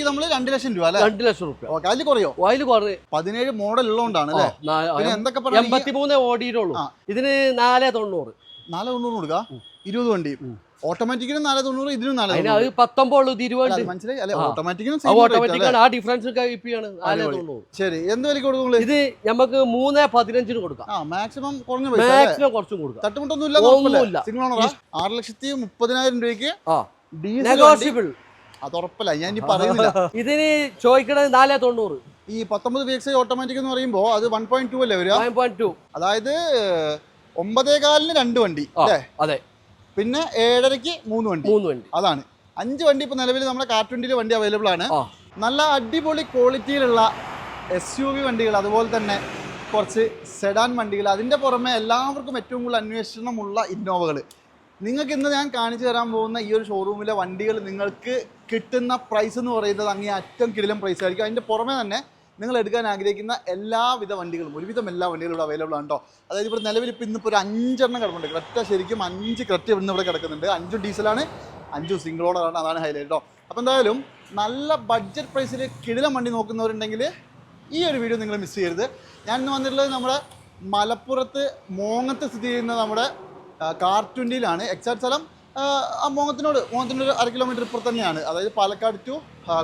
ഇത് നമ്മൾ രണ്ട് ലക്ഷം രൂപ അല്ലെ? രണ്ട് ലക്ഷം രൂപ ഓക്കെ അതിൽ കുറയോ? അതിൽ കുറേ പതിനേഴ് മോഡൽ ഉള്ളതുകൊണ്ടാണ് അല്ലേ? പിന്നെ എന്തൊക്കെ പറഞ്ഞു എൺപത്തിമൂന്ന് ഓടിയിട്ടുള്ളൂ. ആ. ഇതിന് നാല് തൊണ്ണൂറ്. നാല് തൊണ്ണൂറ് ഇരുപത് വണ്ടി. ഓട്ടോമാറ്റിക്കിനും നാല് തൊണ്ണൂറ് ഇതിനും നാല് അത് പത്തൊമ്പത് ഇരുപത് മനസ്സിലായി. അല്ലെ. ഓട്ടോമാറ്റിക്കിനും അത് ഓട്ടോമാറ്റിക് ആണ് ആ ഡിഫറൻസ് കഴിപ്പിയാണ് നാല് അടിപൊളി. തൊണ്ണൂറ്. ശരി എന്ത് വിലക്ക് കൊടുക്കും ഇത് നമുക്ക് മൂന്ന് പതിനഞ്ചിന് കൊടുക്കാം. ആ മാക്സിമം കുറഞ്ഞ മാക്സിമം കുറച്ചും കൊടുക്കാം. തട്ടുമുട്ടൊന്നും ഇല്ല. സിംഗിൾ ആറ് ലക്ഷത്തി മുപ്പതിനായിരം രൂപയ്ക്ക് നെഗോഷ്യബിൾ അത് ഉറപ്പല്ല. ഞാൻ ഇനി പറയുന്നില്ല. ഇതിന് ചോദിക്കണത് നാലേ തൊണ്ണൂറ്. ഈ പത്തൊമ്പത് വി എക്സ് ഓട്ടോമാറ്റിക് എന്ന് പറയുമ്പോൾ അത് വൺ പോയിന്റ് ടു അല്ലേ വരിക? അതായത് ഒമ്പതേകാലിന് രണ്ട് വണ്ടി അല്ലേ? അതെ. പിന്നെ ഏഴരയ്ക്ക് മൂന്ന് വണ്ടി. മൂന്ന് വണ്ടി. അതാണ്. അഞ്ച് വണ്ടി ഇപ്പൊ നിലവിൽ നമ്മുടെ കാർട്ടുവണ്ടിയിൽ വണ്ടി അവൈലബിൾ ആണ്. നല്ല അടിപൊളി ക്വാളിറ്റിയിലുള്ള എസ് യു വി വണ്ടികൾ അതുപോലെ തന്നെ കുറച്ച് സെഡാൻ വണ്ടികൾ. അതിന്റെ പുറമെ എല്ലാവർക്കും ഏറ്റവും കൂടുതൽ അന്വേഷണമുള്ള ഇന്നോവകൾ നിങ്ങൾക്ക് ഇന്ന് ഞാൻ കാണിച്ചു തരാൻ പോകുന്ന ഈ ഒരു ഷോറൂമിലെ വണ്ടികൾ നിങ്ങൾക്ക് കിട്ടുന്ന പ്രൈസ് എന്ന് പറയുന്നത് അങ്ങേ അറ്റം കിടിലം പ്രൈസ് ആയിരിക്കും. അതിന്റെ പുറമെ തന്നെ നിങ്ങൾ എടുക്കാൻ ആഗ്രഹിക്കുന്ന എല്ലാവിധ വണ്ടികളും ഒരുവിധം എല്ലാ വണ്ടികളും ഇവിടെ അവൈലബിൾ ആണ് കേട്ടോ അതായത് ഇവിടെ നിലവിൽ ഇപ്പോൾ ഇന്നിപ്പോൾ ഒരു അഞ്ചെണ്ണം കിടപ്പുണ്ട്. ക്രെറ്റ ശരിക്കും അഞ്ച് ക്രെറ്റ ഇന്ന് ഇവിടെ കിടക്കുന്നുണ്ട്. അഞ്ചും ഡീസലാണ് അഞ്ചും സിംഗിൾ ഓണറാണ് അതാണ് ഹൈലൈറ്റ് കേട്ടോ അപ്പോൾ എന്തായാലും നല്ല ബഡ്ജറ്റ് പ്രൈസിൽ കിടിലം വണ്ടി നോക്കുന്നവരുണ്ടെങ്കിൽ ഈ ഒരു വീഡിയോ നിങ്ങൾ മിസ് ചെയ്യരുത്. ഞാൻ ഇന്ന് വന്നിട്ടുള്ളത് നമ്മുടെ മലപ്പുറത്ത് മോങ്ങത്ത് സ്ഥിതി ചെയ്യുന്ന നമ്മുടെ കാർട്ടുണ്ടിയിലാണ് എക്സാക്ട് സ്ഥലം മോഹത്തിനോട് മോങ്ങത്തിനോട് ഒരു അര കിലോമീറ്റർ ഇപ്പുറത്ത് തന്നെയാണ്. അതായത് പാലക്കാട് ടു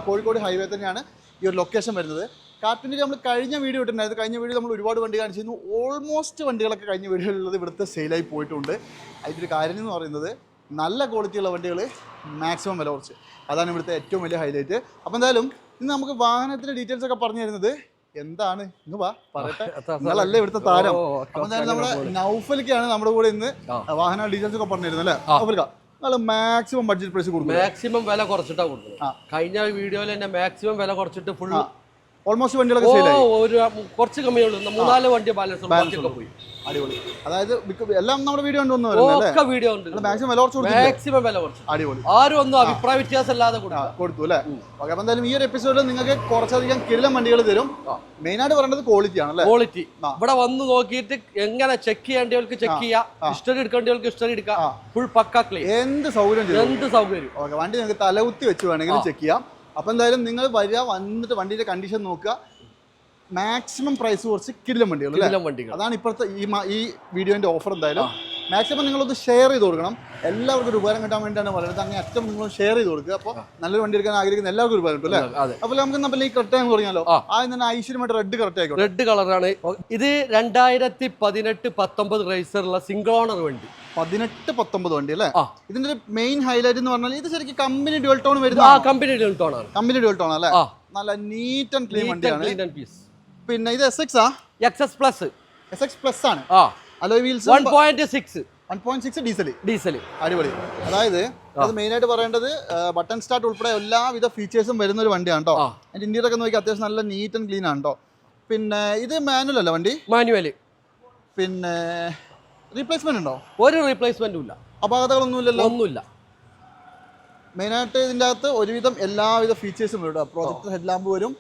കോഴിക്കോട് ഹൈവേ തന്നെയാണ് ഈ ഒരു ലൊക്കേഷൻ വരുന്നത്. കാർട്ടുണ്ടിൽ നമ്മൾ കഴിഞ്ഞ വീഡിയോ ഇട്ടിട്ടുണ്ടായിരുന്നു. കഴിഞ്ഞ വീഡിയോ നമ്മൾ ഒരുപാട് വണ്ടി കാണിച്ചിരുന്നു. ഓൾമോസ്റ്റ് വണ്ടികളൊക്കെ കഴിഞ്ഞ വീഡിയോയിലുള്ളത് ഇവിടുത്തെ സെയിലായി പോയിട്ടുണ്ട്. അതിന്റെ കാര്യം എന്ന് പറയുന്നത് നല്ല ക്വാളിറ്റിയുള്ള വണ്ടികൾ മാക്സിമം വില കുറച്ച്. അതാണ് ഇവിടുത്തെ ഏറ്റവും വലിയ ഹൈലൈറ്റ് അപ്പോൾ എന്തായാലും ഇന്ന് നമുക്ക് വാഹനത്തിന്റെ ഡീറ്റെയിൽസ് ഒക്കെ പറഞ്ഞു തരുന്നത് എന്താണ്? ഇങ്ങ് വാ പറയട്ടെ. നിങ്ങളല്ലേ ഇവിടുത്തെ താരം. അപ്പൊ നമ്മുടെ നൗഫലിക്കാണ് നമ്മുടെ കൂടെ ഇന്ന്. വാഹന ഡീറ്റെയിൽസ് ഒക്കെ പറഞ്ഞിരുന്നു അല്ലേ. നൗഫലിക്ക നിങ്ങൾ മാക്സിമം ബഡ്ജറ്റ് പ്രൈസ് കൊടുക്കും മാക്സിമം വില കുറച്ചിട്ടാ കൊടുക്കുന്നത്. കഴിഞ്ഞ വീഡിയോയിൽ തന്നെ മാക്സിമം വില കുറച്ചിട്ട് ഫുൾ ഓൾമോസ്റ്റ് വണ്ടികളൊക്കെ സെയിലായി ഒരു കുറച്ച് കമ്മിയുള്ളൂ മൂന്നാൽ വണ്ടി ബാലൻസ് ഒക്കെ പോയി. അടിപൊളി. അതായത് എല്ലാം നമ്മുടെ വീഡിയോ വരുന്നത് ഒക്കെ വീഡിയോ ഉണ്ട് മാക്സിമം വില കുറച്ച് മാക്സിമം വില കുറച്ച്. അടിപൊളി. ആരും ഒന്നും അഭിപ്രായ വ്യത്യാസം കൊടുക്കാം. കൊടുത്തു അല്ലേ? ഓക്കെ അപ്പൊ എന്തായാലും ഈ ഒരു എപ്പിസോഡിൽ നിങ്ങൾക്ക് കുറച്ചധികം കിരിലം വണ്ടികൾ തരും. മെയിൻ ആയിട്ട് പറയേണ്ടത് ക്വാളിറ്റി ആണ് അല്ലേ? ക്വാളിറ്റി ഇവിടെ വന്ന് നോക്കിയിട്ട് എങ്ങനെ ചെക്ക് ചെയ്യേണ്ടവർക്ക് ചെക്ക് ചെയ്യാം. ഹിസ്റ്ററി എടുക്കേണ്ടവർക്ക് ഹിസ്റ്ററി എടുക്കാം. ഫുൾ പക്ക ക്ലീൻ എന്ത് സൗകര്യം എന്ത് സൗകര്യം? ഓക്കെ വണ്ടി നിങ്ങൾക്ക് തലകുത്തി വെച്ച് വേണമെങ്കിലും ചെക്ക് ചെയ്യാം. അപ്പോൾ എന്തായാലും നിങ്ങൾ വരിക വന്നിട്ട് വണ്ടിയുടെ കണ്ടീഷൻ നോക്കുക. മാക്സിമം പ്രൈസ് കുറച്ച് കിടിലം വണ്ടികൾ അല്ലേ? വണ്ടികൾ. അതാണ് ഇപ്പോഴത്തെ ഈ ഈ വീഡിയോന്റെ ഓഫർ എന്തായാലും. മാക്സിമം നിങ്ങളൊന്ന് ഷെയർ ചെയ്ത് കൊടുക്കണം. എല്ലാവർക്കും ഒരു ഉപകാരം കിട്ടാൻ വേണ്ടിയാണ് പറയുന്നത്. അങ്ങനെ അറ്റം നിങ്ങൾ ഷെയർ ചെയ്ത് കൊടുക്കുക. അപ്പോൾ നല്ലൊരു വണ്ടി എടുക്കാൻ ആഗ്രഹിക്കുന്ന എല്ലാവർക്കും ഒരു ഉപകാരം കിട്ടും അല്ലേ? അപ്പോൾ നമുക്ക് നമ്മൾ ഈ കറക്റ്റ് ആയി പറഞ്ഞാലോ ആ. ആദ്യം തന്നെ ഐശ്വര്യമായിട്ട് റെഡ് കറക്റ്റ് ആയിക്കോട്ടെ. റെഡ് കളറാണ് ഇത് രണ്ടായിരത്തി പതിനെട്ട് പത്തൊമ്പത് റേസറുള്ള സിംഗിൾ ഓണർ വണ്ടി. പതിനെട്ട് പത്തൊമ്പത് വണ്ടി അല്ലേ? ഇതിന്റെ ഒരു മെയിൻ ഹൈലൈറ്റ് എന്ന് പറഞ്ഞാൽ ഇത് ശരിക്കും കമ്പനി ഡ്യുവൽ ടോൺ വരുന്നത് ആ കമ്പനി ആണ്. കമ്പനി ഡ്യുവൽ ടോൺ അല്ലേ? നല്ല നീറ്റ് ആൻഡ് ക്ലീൻ വണ്ടിയാണ്. പിന്നെ ഇത് എസ് എക്സ് ആ? X S plus S X plus ആണ്. ആ. Alloy wheels one point six one point six diesel diesel അടിപൊളി. അതായത് അത് മെയിൻ ആയിട്ട് പറയേണ്ടത് ബട്ടൺ സ്റ്റാർട്ട് ഉൾപ്പെടെ എല്ലാവിധ ഫീച്ചേഴ്സും വരുന്ന ഒരു വണ്ടിയാണ് കേട്ടോ. അതിന്റെ ഇന്റീരിയർ ഒക്കെ നോക്കി അത്യാവശ്യം നല്ല നീറ്റ് ആൻഡ് ക്ലീൻ ആണ് കേട്ടോ പിന്നെ ഇത് മാനുവൽ അല്ല വണ്ടി? മാനുവൽ പിന്നെ റീപ്ലേസ്മെന്റ് ഉണ്ടോ? ഒരു റീപ്ലേസ്മെന്റും ഇല്ല. അപാകതകളൊന്നും ഇല്ലല്ലോ ഒന്നുമില്ല മെയിനായിട്ട് ഇതിന്റെ അകത്ത് ഒരുവിധം എല്ലാവിധ ഫീച്ചേഴ്സും വരും കേട്ടോ പ്രോജക്ട് ഹെഡ് ലാമ്പ് വരും.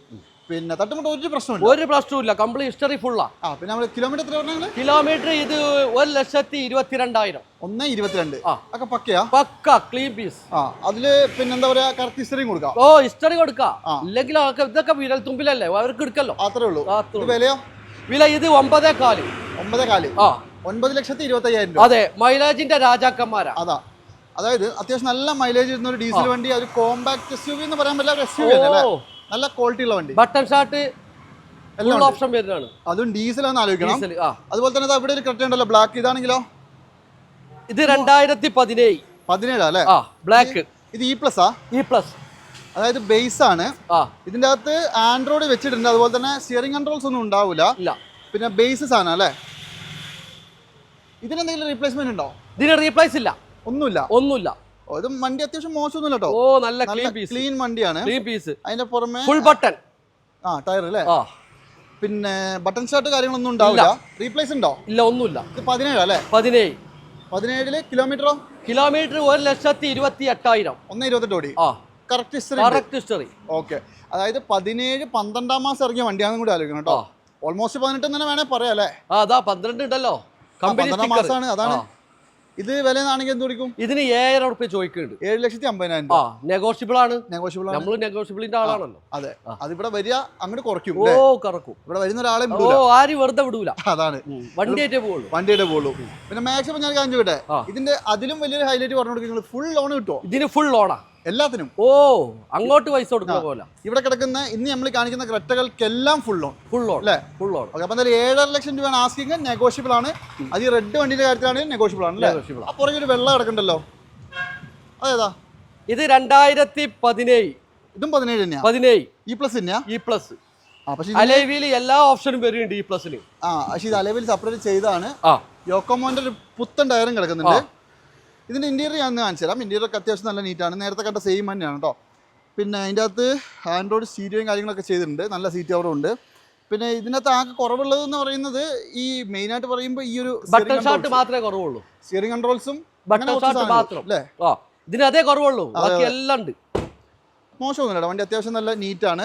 പിന്നെ തട്ടുമുട്ട ഒരു പ്രശ്നമില്ല ഒരു പ്രശ്നവും ഇല്ല കംപ്ലീറ്റ് ഹിസ്റ്ററി ഫുള്ളാ ആ പിന്നെ നമ്മൾ കിലോമീറ്റർ എത്ര കിലോമീറ്റർ ഇത് ഒരു ലക്ഷത്തി ഇരുപത്തിരണ്ടായിരം. ഒന്ന് ഇരുപത്തിരണ്ട്. ഒക്കെ പക്കയാ? പക്ക ക്ലീൻ പീസ് ആ അതിൽ പിന്നെന്താ പറയാ കറക്റ്റ് ഹിസ്റ്ററിയും കൊടുക്കാം. ഓ ഹിസ്റ്ററി കൊടുക്കാം. ഇല്ലെങ്കിൽ ഇതൊക്കെ വിരൽ തുമ്പിലല്ലേ അവർക്ക് എടുക്കല്ലോ. അത്രേ ഉള്ളൂ. വിലയോ? വില ഇത് ഒമ്പതേ കാൽ. ഒമ്പതേ കാൽ. ആ. ഒൻപത് ലക്ഷത്തി ഇരുപത്തി അയ്യായിരം രൂപ. അതെ മൈലേജിന്റെ രാജാക്കന്മാരാ. അതാ. അതായത് അത്യാവശ്യം നല്ല മൈലേജ് ഇരുന്ന ഒരു ഡീസൽ വണ്ടി ഒരു കോമ്പാക്ട് എസ് യു വി എന്ന് പറയാൻ പറ്റില്ല എസ് യു വി അല്ലേ? നല്ല ക്വാളിറ്റി ഉള്ള വണ്ടി. ബട്ടൺ ഷാർട്ട് എല്ലാ ഓപ്ഷൻ വരുന്നതാണ്. അതും ഡീസൽ ആണ് ആലോചിക്കണം. അതുപോലെ തന്നെ അവിടെ ഇവിടെ ഒരു കറക്റ്റ് ഉണ്ടല്ലോ ബ്ലാക്ക് ഇതാണെങ്കിലോ? ഇത് രണ്ടായിരത്തി പതിനേഴ്. പതിനേഴാ അല്ലേ? ബ്ലാക്ക് ഇത് ഇ പ്ലസ് ആ? ഇ പ്ലസ് അതായത് ബേസ് ആണ്. ഇതിന്റെ അകത്ത് ആൻഡ്രോയിഡ് വെച്ചിട്ടുണ്ട്. അതുപോലെ തന്നെ സ്റ്റിയറിംഗ് കൺട്രോൾസ് ഒന്നും ഉണ്ടാവില്ല ഇല്ല. പിന്നെ ബേസ് ആണ് അല്ലേ? ഇതിനെന്തെങ്കിലും റീപ്ലേസ്മെന്റ് ഉണ്ടോ? ഇതിന് റീപ്ലേസ് ഇല്ല. ഒന്നുമില്ല. ഒന്നുമില്ല. ഇത് വണ്ടി അത്യാവശ്യം മോശമൊന്നുമില്ല കേട്ടോ ഓ നല്ല ക്ലീൻ പീസ് ക്ലീൻ വണ്ടിയാണ് ക്ലീൻ പീസ് അതിന്റെ പുറമെ ഫുൾ ബട്ടൺ ആ ടയർ അല്ലേ ആ. പിന്നെ ബട്ടൺ ഷർട്ട് കാര്യങ്ങളൊന്നും ഉണ്ടാവില്ല. റീപ്ലേസ് ഉണ്ടോ? ഇല്ല ഒന്നുമില്ല. ഇത് പതിനേഴ് അല്ലേ? പതിനേഴ്. പതിനേഴിൽ കിലോമീറ്ററോ കിലോമീറ്റർ ഒരു ലക്ഷത്തി ഇരുപത്തി എട്ടായിരം ഒന്ന് ഇരുപത്തെട്ട് ഓടി ആ. Correct history correct history okay അതായത് പതിനേഴ് പന്ത്രണ്ടാം മാസം ഇറങ്ങിയ വണ്ടിയാണെന്ന് കൂടി ആലോചിക്കണം കേട്ടോ. ഓൾമോസ്റ്റ് പതിനെട്ട് തന്നെ വേണേ പറയാം അല്ലേ? അതാ പന്ത്രണ്ട് ഉണ്ടല്ലോ. പന്ത്രണ്ടാം മാസമാണ് അതാണ്. ഇത് വില ആണെങ്കിൽ എന്ത് കൊടുക്കും ഇതിന് ഏഴര ഉറുപ്പ്യ ചോദിക്കുന്നുണ്ട്. ഏഴ് ലക്ഷത്തി അമ്പതിനായിരം ആ നെഗോഷ്യബിൾ ആണ്. നെഗോഷ്യബിൾ നമ്മൾ നെഗോഷ്യബിളിന്റെ ആളാണല്ലോ. അതെ. അതിവിടെ വരിക അങ്ങോട്ട് കുറയ്ക്കും ഓ കുറക്കും. ഇവിടെ വരുന്ന ഒരാളെ ഓ ആര് ആരും വെറുതെ വിടൂല. അതാണ്. വണ്ടിയായിട്ടേ പോകുള്ളൂ വണ്ടിയായിട്ടേ പോകുള്ളൂ പിന്നെ മാക്സിമം ഞാൻ കാണിച്ചു വിട്ടെ. ഇതിന്റെ അതിലും വലിയൊരു ഹൈലൈറ്റ് പറഞ്ഞു കൊടുക്കുന്നത് ഫുൾ ലോൺ കിട്ടുമോ ഇതിന് ഫുൾ ലോണാ എല്ലാത്തിനും. ഓ അങ്ങോട്ട് പൈസ കൊടുക്കുന്ന പോലെ. ഇവിടെ കിടക്കുന്ന ഇന്ന് നമ്മൾ കാണിക്കുന്ന ക്രെറ്റകൾക്കെല്ലാം ഫുൾ ഓൺ ഫുൾ ഓൺ അല്ലേ? ഫുൾ ഓൺ ഓക്കെ അപ്പം എന്തായാലും ഏഴര ലക്ഷം രൂപയാണ് ആസ്കിങ് നെഗോഷ്യബിൾ ആണ്. അത് ഈ റെഡ് വണ്ടിന്റെ കാര്യത്തിലാണെങ്കിൽ നെഗോഷ്യബിൾ ആണ് പുറകെ ഒരു വെള്ളം കിടക്കണ്ടല്ലോ? അതേതാ? ഇത് രണ്ടായിരത്തി പതിനേഴ്. ഇതും പതിനേഴ് തന്നെയാ? പതിനേഴ്. ഇ പ്ലസ് തന്നെയാ? ഇ പ്ലസ് എല്ലാ ഓപ്ഷനും വരുന്നുണ്ട് ഈ പ്ലസിന് ആ പക്ഷേ ഇത് അലവിൽ സെപ്പറേറ്റ് ചെയ്താണ് യോക്കോമോന്റെ ഒരു പുത്തൻ ടയറും കിടക്കുന്നുണ്ട്. ഇതിന്റെ ഇന്റീരിയർ ഞാൻ കാണിച്ചു തരാം. ഇന്റീരിയറൊക്കെ അത്യാവശ്യം നല്ല നീറ്റാണ് നേരത്തെ കണ്ട സെയിം തന്നെയാണ് കേട്ടോ പിന്നെ അതിന്റെ അകത്ത് ആൻഡ്രോയിഡ് സ്റ്റീരിയോയും കാര്യങ്ങളൊക്കെ ചെയ്തിട്ടുണ്ട്. നല്ല സീറ്റ് കവറും ഉണ്ട്. പിന്നെ ഇതിനകത്ത് ആകെ കുറവുള്ളത് എന്ന് പറയുന്നത് ഈ മെയിൻ ആയിട്ട് പറയുമ്പോൾ ഈ ഒരു ബട്ടൺ ഷോട്ട് മാത്രമേ കുറവുള്ളൂ. സ്റ്റിയറിംഗ് കൺട്രോൾസും ബട്ടൺ ഷോട്ട് മാത്രം. അല്ലേ? ഇതിന് അതേ കുറവുള്ളൂ. ബാക്കി എല്ലാം ഉണ്ട്. മോശമൊന്നുമില്ല വണ്ടി അത്യാവശ്യം നല്ല നീറ്റാണ്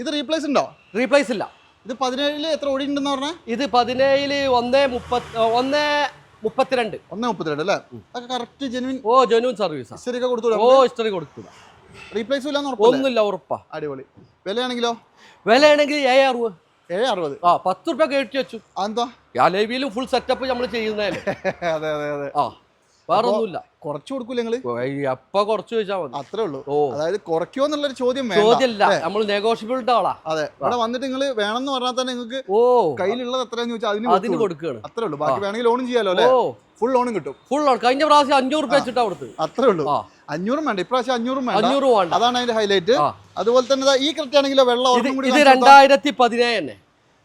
ഇത് റീപ്ലേസ് ഉണ്ടോ? റീപ്ലേസ് ഇല്ല. ഇത് പതിനേഴിൽ എത്ര ഓടിയിട്ടുണ്ടെന്ന് പറഞ്ഞാൽ ഇത് പതിനേഴിൽ ഒന്നേ മുപ്പത്തി ഒന്നേ മുപ്പത്തിരണ്ട്. ഒന്ന് മുപ്പത്തിരണ്ട് അല്ലേ? അതൊക്കെ കറക്റ്റ് ജെനുവിൻ ഓ ജെനുവിൻ സർവീസ് ഹിസ്റ്ററി ഒക്കെ കൊടുത്തു ഓ ഹിസ്റ്ററി കൊടുക്കുക റീപ്ലേസ് ഒന്നുമില്ല ഉറപ്പാ. അടിപൊളി. വിലയാണെങ്കിലോ? വിലയാണെങ്കിൽ ഏഴ് അറുപത്. ഏഴ് അറുപത്. ആ പത്ത് റുപ്യ കയറ്റി വെച്ചു. അലേവിയിലും ഫുൾ സെറ്റപ്പ് നമ്മൾ ചെയ്യുന്നതല്ലേ? അതെ അതെ അതെ. ആ. വേറെ ഒന്നുമില്ല കുറച്ച് കൊടുക്കൂല നിങ്ങൾ? എപ്പ കുറച്ച് ചോദിച്ചാൽ മതി. അത്രേ ഉള്ളൂ. ഓ. അതായത് കുറയ്ക്കോ എന്നുള്ളൊരു ചോദ്യം ചോദ്യമില്ല നമ്മൾ നെഗോഷ്യബിളിന്റെ ആളാ. അതെ. ഇവിടെ വന്നിട്ട് നിങ്ങൾ വേണമെന്ന് പറഞ്ഞാൽ തന്നെ നിങ്ങൾക്ക് ഓ. കയ്യിലുള്ളത് എത്രയാന്ന് ചോദിച്ചാൽ അതിന് അതിന് കൊടുക്കുകയാണ് അത്രേ ഉള്ളൂ. ബാക്കി വേണമെങ്കിൽ ലോണും ചെയ്യാലോ അല്ലേ? ഫുൾ ലോണും കിട്ടും. ഫുൾ ലോൺ കഴിഞ്ഞ പ്രാവശ്യം അഞ്ഞൂറ് രൂപ വെച്ചിട്ടാ കൊടുത്ത് അത്രേ ഉള്ളൂ. അഞ്ഞൂറും വേണ്ട. ഇപ്രാവശ്യം അഞ്ഞൂറും വേണ്ട. അഞ്ഞൂറ് വേണ്ട. അതാണ് അതിന്റെ ഹൈലൈറ്റ്. അതുപോലെ തന്നെ ഈ കറക്റ്റ് ആണെങ്കിലോ വെള്ളം ഇത് രണ്ടായിരത്തി പതിനേഴ് തന്നെ.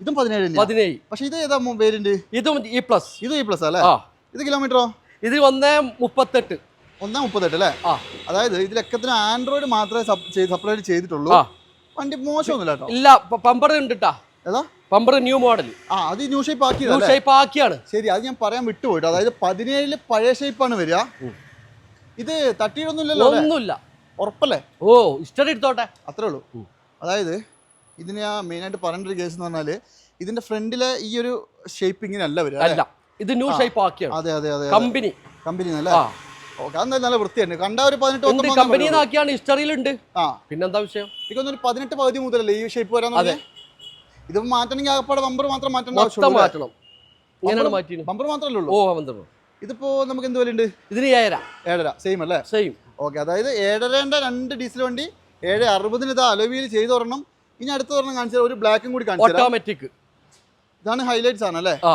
ഇതും പതിനേഴ് പതിനേഴ്. പക്ഷെ ഇത് ഏതാ വേരിയന്റ് ഇതും ഇ പ്ലസ് ഇതും ഇ പ്ലസ് അല്ലേ? ഇത് കിലോമീറ്ററോ ഇത് ഒന്ന് മുപ്പത്തെട്ട്. ഒന്നേ മുപ്പത്തെട്ട് അല്ലേ? ആ. അതായത് ഇതിലൊക്കത്തിന് ആൻഡ്രോയിഡ് മാത്രമേ സപ്ലൈഡ് ചെയ്തിട്ടുള്ളൂ. വണ്ടി മോശമൊന്നുമില്ല കേട്ടോ. ഇല്ല പമ്പർ ഉണ്ട് കേട്ടാ ഏതാ? Bumper new model. ആ അത് ന്യൂ ഷേപ്പ് ന്യൂ ആക്കിയതല്ലേ ഷേപ്പ് ആക്കിയാണ്. ശരി അത് ഞാൻ പറയാൻ വിട്ടുപോയിട്ട്. അതായത് പതിനേഴിൽ പഴയ ഷേപ്പാണ് വരിക. ഇത് തട്ടിയിടൊന്നുമില്ലല്ലോ ഒന്നുമില്ല. ഉറപ്പല്ലേ? ഓ ഇഷ്ടം എടുത്തോട്ടെ. അത്രേ ഉള്ളൂ. അതായത് ഇതിന് ഞാൻ മെയിനായിട്ട് പറയേണ്ട ഒരു കേസ് എന്ന് പറഞ്ഞാൽ ഇതിന്റെ ഫ്രണ്ടിലെ ഈ ഒരു ഷേപ്പിങ്ങിനല്ല വരിക അല്ല. ഇത് ന്യൂ ഷേപ്പ് ആക്കിയാണ്. കമ്പനി. കമ്പനി അല്ലേ ആ. നല്ല വൃത്തിയുണ്ട്. കണ്ട ഒരു പതിനെട്ട് കമ്പനി ആക്കിയാണ് ഹിസ്റ്ററിയിലുണ്ട് ആ. പിന്നെന്താ വിഷയം? എനിക്കൊന്നൊരു പതിനെട്ട് പകുതി മുതലല്ലേ ഈ ഷേപ്പ് വരാൻ അതെ. ഇത് മാറ്റണമെങ്കിൽ ആകപ്പാടെ ബമ്പർ മാത്രം മാറ്റേണ്ട മൊത്തം മാറ്റണം. ഇങ്ങനെയാണ് മാറ്റിയത്. ബമ്പർ മാത്രമല്ലേ ഉള്ളൂ? ഓ ബമ്പർ ഇതിപ്പോ നമുക്ക് എന്ത് വിലയുണ്ട്? ഇതിന് ഏഴര. ഏഴര. സെയിം അല്ലേ? സെയിം ഓക്കെ അതായത് ഏഴരേന്റെ രണ്ട് ഡീസൽ വണ്ടി ഏഴ് അറുപതിന് ഇത് അലോവിയിൽ ചെയ്ത് തരണം. ഇനി അടുത്ത തരണം കാണിച്ചാൽ ഒരു ബ്ലാക്കും കൂടി കാണിച്ചു ഓട്ടോമാറ്റിക് ഇതാണ് ഹൈലൈറ്റ്സ് ആണ് അല്ലേ? ആ.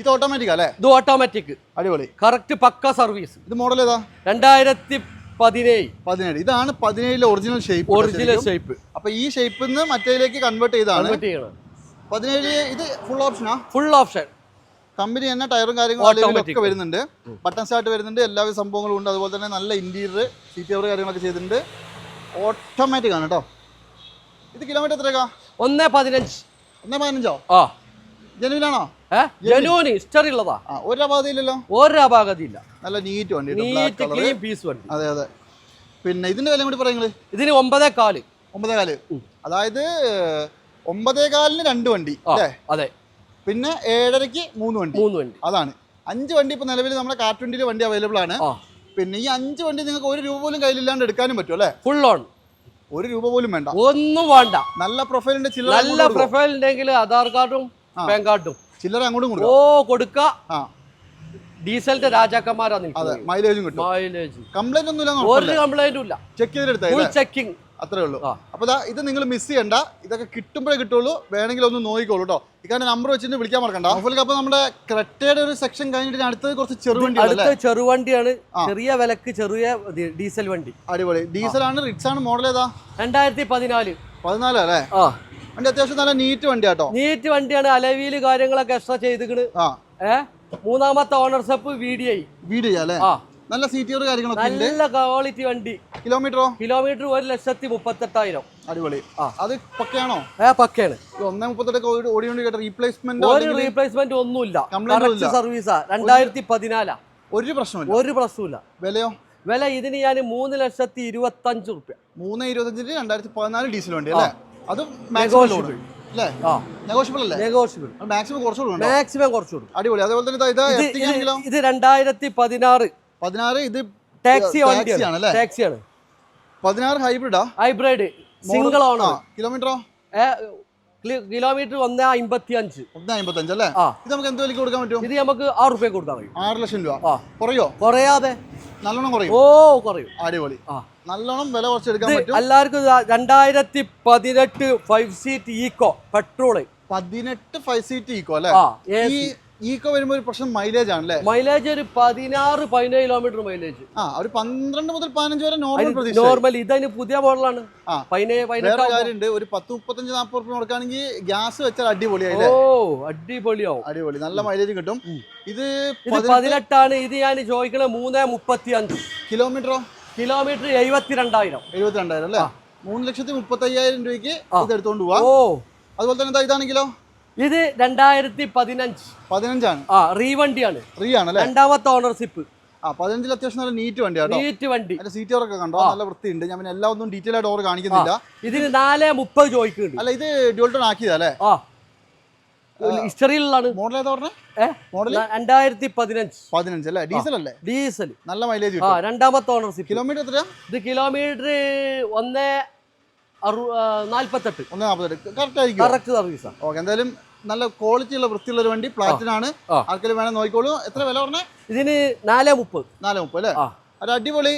ഇത് ഓട്ടോമാറ്റിക് അല്ലേ? ഇത് ഓട്ടോമാറ്റിക് അടിപൊളി. കറക്റ്റ് പക്ക സർവീസ് ഇത് മോഡൽ ഏതാ? രണ്ടായിരത്തി പതിനേഴ്. പതിനേഴ് ഇതാണ് പതിനേഴിലെ ഒറിജിനൽ ഷേപ്പ് ഒറിജിനൽ ഷേപ്പ് അപ്പൊ ഈ ഷേപ്പിൽ നിന്ന് മറ്റേതിലേക്ക് കൺവേർട്ട് ചെയ്താണ്. പതിനേഴിൽ പതിനേഴ് ഇത് ഫുൾ ഓപ്ഷനാ ഫുൾ ഓപ്ഷൻ കമ്പനി തന്നെ ടയറും കാര്യങ്ങളും. ഒക്കെ വരുന്നുണ്ട്. ബട്ടൺ സ്റ്റാർട്ട് വരുന്നുണ്ട്. എല്ലാവിധ സംഭവങ്ങളും ഉണ്ട്. അതുപോലെ തന്നെ നല്ല ഇന്റീരിയർ സീറ്റ് കവർ കാര്യങ്ങളൊക്കെ ചെയ്തിട്ടുണ്ട്. ഓട്ടോമാറ്റിക് ആണ് കേട്ടോ. ഇത് കിലോമീറ്റർ എത്രയാ? ഒന്ന് പതിനഞ്ച്. ഒന്ന് പതിനഞ്ചോ? ആ. ജനുവിനാണോ? ജനുവിന്. ഹിസ്റ്ററി ഉള്ളതാ. ഒരു അപാധയില്ലല്ലോ ഒരു അപാകതയില്ല നല്ല നീറ്റ് വണ്ടി നീറ്റ് ക്ലീൻ പീസ് വണ്ടി. അതെ അതെ. പിന്നെ ഇതിന്റെ വില കൂടി പറയുന്നത് ഇതിന് ഒമ്പതേ കാൽ. ഒമ്പതേ കാൽ അതായത് ഒമ്പതേ കാലിന് രണ്ട് വണ്ടി അതെ. പിന്നെ ഏഴരക്ക് മൂന്ന് വണ്ടി. മൂന്ന് വണ്ടി. അതാണ്. അഞ്ച് വണ്ടി ഇപ്പൊ നിലവിൽ നമ്മുടെ കാറ്റുവണ്ടിയിൽ വണ്ടി അവൈലബിൾ ആണ്. പിന്നെ ഈ അഞ്ച് വണ്ടി നിങ്ങൾക്ക് ഒരു രൂപ പോലും കയ്യിലില്ലാണ്ട് എടുക്കാനും പറ്റും അല്ലേ? ഫുൾ ഓൺ ഒരു രൂപ പോലും വേണ്ട. ഒന്നും വേണ്ട. നല്ല പ്രൊഫൈലിന്റെ ചില നല്ല. പ്രൊഫൈൽ ഉണ്ടെങ്കിൽ ആധാർ കാർഡും കാർഡും ചില്ലറ അങ്ങോട്ടും ഓ കൊടുക്കും. ഡീസലിന്റെ രാജാക്കന്മാരാ അതെ മൈലേജും കിട്ടും. മൈലേജ് കംപ്ലൈന്റ് ഒന്നും ഒരു കംപ്ലൈന്റും ഇല്ല. ചെക്ക് ചെയ്തെടുത്ത ചെക്കിംഗ് അത്രേ ഉള്ളൂ. അപ്പോൾ ഇത് നിങ്ങൾ മിസ് ചെയ്യണ്ട. ഇതൊക്കെ കിട്ടുമ്പോഴേ കിട്ടുള്ളൂ. വേണമെങ്കിൽ ഒന്ന് നോക്കിക്കോളൂ കേട്ടോ ഇക്കാരുടെ നമ്പർ വെച്ചിട്ട് വിളിക്കാൻ മറക്കണ്ട. അപ്പൊ അപ്പൊ നമ്മുടെ ക്രെറ്റയുടെ ഒരു സെക്ഷൻ കഴിഞ്ഞിട്ട് അടുത്ത അടുത്തത് കുറച്ച് ചെറുവണ്ടി അടുത്ത ചെറുവണ്ടിയാണ്. ചെറിയ വിലക്ക് ചെറിയ ഡീസൽ വണ്ടി. അടിപൊളി. ഡീസൽ ആണ് റിക്സ് ആണ് മോഡൽ ഏതാ? രണ്ടായിരത്തി പതിനാല്. പതിനാല് അല്ലേ വണ്ടി അത്യാവശ്യം നല്ല നീറ്റ് വണ്ടി കേട്ടോ നീറ്റ് വണ്ടിയാണ് അലവിയിൽ കാര്യങ്ങളൊക്കെ എക്സ്ട്രാ ചെയ്തിക്കണ്. മൂന്നാമത്തെ ഓണർഷിപ്പ് വി ഡി ഐ അല്ലേ? നല്ല സീറ്റിയർ കാര്യങ്ങളൊക്കെ നല്ല ക്വാളിറ്റി വണ്ടി. കിലോമീറ്ററോ? കിലോമീറ്റർ ഒരു ലക്ഷത്തി മുപ്പത്തെട്ടായിരം. അടിപൊളി. അത് പക്കയാണോ? ഏ പക്കയാണ്. ഒന്നേ മുപ്പത്തെട്ട് ഓടി കേട്ടോ. റീപ്ലേസ്മെന്റ് ഒരു റീപ്ലേസ്മെന്റ് ഒന്നുമില്ല. സർവീസാ രണ്ടായിരത്തി പതിനാലാ. ഒരു പ്രശ്നമില്ല ഒരു പ്രശ്നമില്ല വിലയോ? വില ഇതിന് ഞാൻ മൂന്ന് ലക്ഷത്തി ഇരുപത്തി അഞ്ച് റുപ്യ. മൂന്ന് ഇരുപത്തഞ്ചിന് രണ്ടായിരത്തി പതിനാല് ഡീസൽ വണ്ടി അല്ലേ? അത് Negotiable. അല്ലേ ആ. നെഗോഷ്യബിൾ അല്ലേ? നെഗോഷ്യബിൾ മാക്സിമം കുറച്ച് കൊടുക്കണം? മാക്സിമം കുറച്ച് കൊടുക്കും. അടിപൊളി. അതേപോലെ തന്നെ ഇതാ ഇത് രണ്ടായിരത്തി പതിനാറ് പതിനാറ് ഇത് ടാക്സി വണ്ടിയാണ്. ടാക്സിയാണ് പതിനാറ് ഹൈബ്രിഡാ? ഹൈബ്രിഡ് സിംഗിൾ ഓണർ കിലോമീറ്ററോ കിലോമീറ്റർ ഒന്ന് അമ്പത്തി അഞ്ച് ഒന്ന് അമ്പത്തഞ്ച് അല്ലേ? ഇത് നമുക്ക് എന്ത് വിലക്ക് കൊടുക്കാൻ പറ്റും? ഇത് നമുക്ക് ആറ് രൂപ കൊടുക്കാൻ കഴിയും ആറ് ലക്ഷം രൂപ. കുറയോ? കുറയാതെ. നല്ലോണം കുറയും. ഓ കുറയും. അടിപൊളി. ആ. നല്ലോണം വില കുറച്ച് എടുക്കാൻ പറ്റും. എല്ലാവർക്കും രണ്ടായിരത്തി പതിനെട്ട് ഫൈവ് സീറ്റ് ഈക്കോ പെട്രോൾ പതിനെട്ട് ഫൈവ് സീറ്റ് ഈക്കോ അല്ലേ? ഈ ഈക്കോ വരുമ്പോൾ ഒരു പ്രശ്നം മൈലേജ് ആണ് അല്ലേ മൈലേജ് ഒരു പതിനാറ് പതിനേഴ് കിലോമീറ്റർ മൈലേജ് ആ ഒരു പന്ത്രണ്ട് മുതൽ പതിനഞ്ച് വരെ നോർമൽ നോർമൽ ഇതതിന് പുതിയ മോഡലാണ് കാര്യമുണ്ട്. ഒരു പത്ത് മുപ്പത്തഞ്ച് നാൽപ്പത് റുപ്യ കൊടുക്കുകയാണെങ്കിൽ ഗ്യാസ് വെച്ചാൽ ഓ അടിപൊളിയായില്ലേ അടിപൊളിയാവും. അടിപൊളി. നല്ല മൈലേജ് കിട്ടും. ഇത് പതിനെട്ടാണ്. ഇത് ഞാൻ ചോദിക്കണത് മൂന്ന് മുപ്പത്തി അഞ്ച് കിലോമീറ്ററോ കിലോമീറ്റർ എഴുപത്തിരണ്ടായിരം. എഴുപത്തിരണ്ടായിരം അല്ലേ? മൂന്ന് ലക്ഷത്തി മുപ്പത്തി അയ്യായിരം രൂപയ്ക്ക് ഇത് എടുത്തോണ്ട് പോവാ. ഓ. അതുപോലെ തന്നെ ഇതാ ഇതാണെങ്കിലോ ഇത് രണ്ടായിരത്തി പതിനഞ്ച്. പതിനഞ്ചാണ്. ആ റീവണ്ടിയാണ് റീ ആണ് അല്ലേ? രണ്ടാമത്തെ ഓണർഷിപ്പ്. ആ പതിനഞ്ചിൽ അത്യാവശ്യം നല്ല നീറ്റ് വണ്ടിയാണ് നീറ്റ് വണ്ടി. അല്ല അതിന്റെ സീറ്ററൊക്കെ കണ്ടോ? നല്ല വൃത്തി ഉണ്ട് ഞാൻ പിന്നെ എല്ലാം ഒന്നും ഡീറ്റെയിൽ ആയിട്ട് ഓർ കാണിക്കുന്നില്ല. ഇതിന് നാല് മുപ്പത് ചോദിക്കുന്നുണ്ട് അല്ല ഇത് ഡ്യുവൽ ടോൺ ആക്കിയതാ അല്ലേ? ആ. മോഡൽ ഏതാ മോഡൽ? രണ്ടായിരത്തി പതിനഞ്ച് പതിനഞ്ച് അല്ലേ? ഡീസൽ അല്ലേ? ഡീസൽ. നല്ല മൈലേജ് ആ രണ്ടാമത്തെ ഓണർഷിപ്പ് കിലോമീറ്റർ ഇത് കിലോമീറ്റർ ഒന്ന് അറു ആ, നാല്പത്തെട്ട് ഒന്ന് നാൽപ്പത്തെട്ട്. കറക്റ്റ് ആയിരിക്കും കറക്റ്റ് സർവീസാണ് ഓക്കെ എന്തായാലും നല്ല ക്വാളിറ്റി ഉള്ള വൃത്തിയുള്ള ഒരു വണ്ടി പ്ലാറ്റിനാണ് ആണ്. ആ. ആൾക്കാർ വേണം നോക്കിക്കോളൂ. എത്ര വില പറഞ്ഞേ? ഇതിന് നാല് മുപ്പത്. നാല് മുപ്പത് അല്ലേ? ഒരു അടിപൊളി